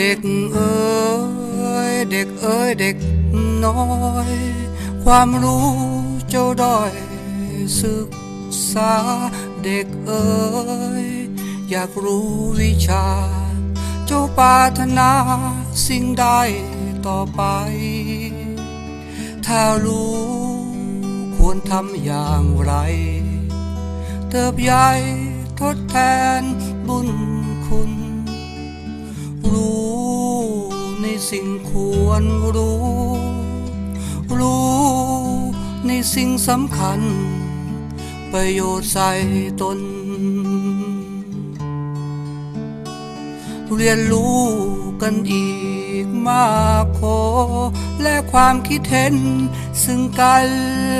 ด็กเอ๋ยเด็กเอ๋ยเด็กน้อย ความรู้เจ้าด้อยศึกษาเด็กเอ๋ยอยากรู้วิชา เจ้าปารถนาสิ่งใดต่อไป ถ้ารู้ควรทำอย่างไร เติบใหญ่ทดแทน ควรรู้ รู้ในสิ่งสำคัญ ประโยชน์ใส่ตน เรียนรู้กันอีกมากโค และความคิดเห็น ซึ่งกัน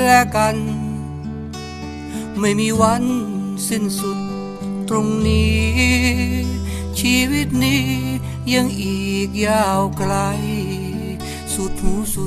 และกัน ไม่มีวันสิ้นสุดตรงนี้ ชีวิตนี้ยังอีกยาวไกล สุดหูสุ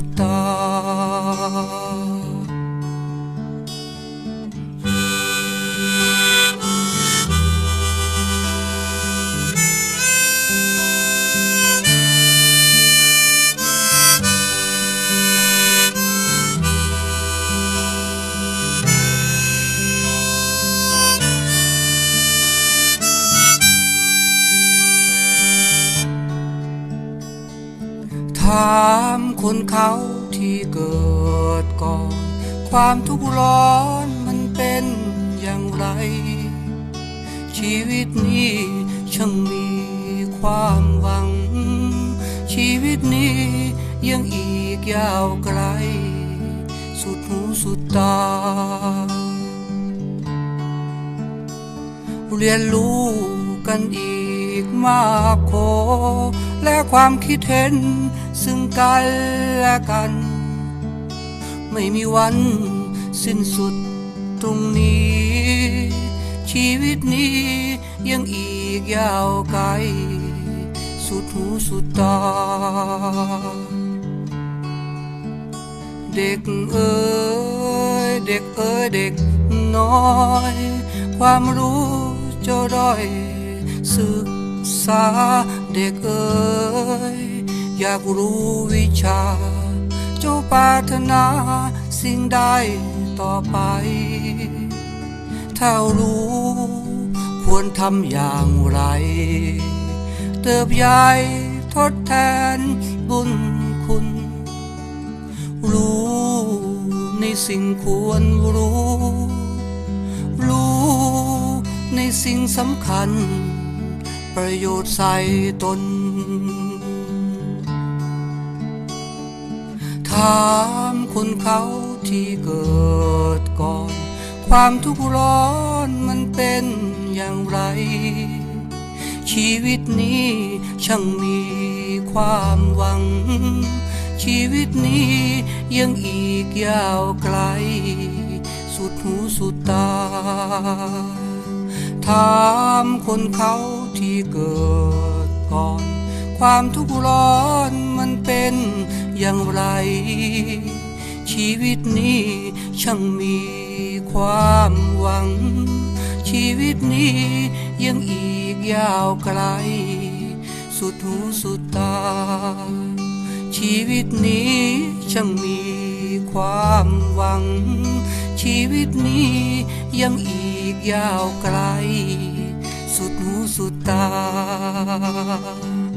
คนเขาที่เกิดก่อน ความทุกข์ร้อนมันเป็นอย่างไร ชีวิตนี้ช่างมีความหวัง ชีวิตนี้ยังอีกยาวไกล สุดหูสุดตา เรียนรู้กันอีกมากโค และความคิดเห็น ซึ่งกันและกัน ไม่มีวันสิ้นสุดตรงนี้ ชีวิตนี้ยังอีกยาวไกล สุดหูสุดตา เด็กเอ๋ยเด็กเอ๋ยเด็กน้อย ความรู้จ้าด้อยศึก ษาเด็กเอ๋ยอยากรู้วิชา เจ้าปรารถนาสิ่งใดต่อไป ถ้ารู้ควรทำอย่างไร เติบใหญ่ทดแทนบุญคุณ รู้ในสิ่งควรรู้ รู้ในสิ่งสำคัญ ประโยชน์ใส่ตน ถามคนเขาที่เกิดก่อน ความทุกข์ร้อนมันเป็นอย่างไร ชีวิตนี้ช่างมีความหวัง ชีวิตนี้ยังอีกยาวไกล สุดหูสุดตา ถามคนเขา ที่เกิดก่อน ความทุกข์ร้อนมันเป็นอย่างไร ชีวิตนี้ช่างมีความหวัง ชีวิตนี้ยังอีกยาวไกล สุดหูสุดตา ชีวิตนี้ช่างมีความหวัง ชีวิตนี้ยังอีกยาวไกล สุดหูสุด ตา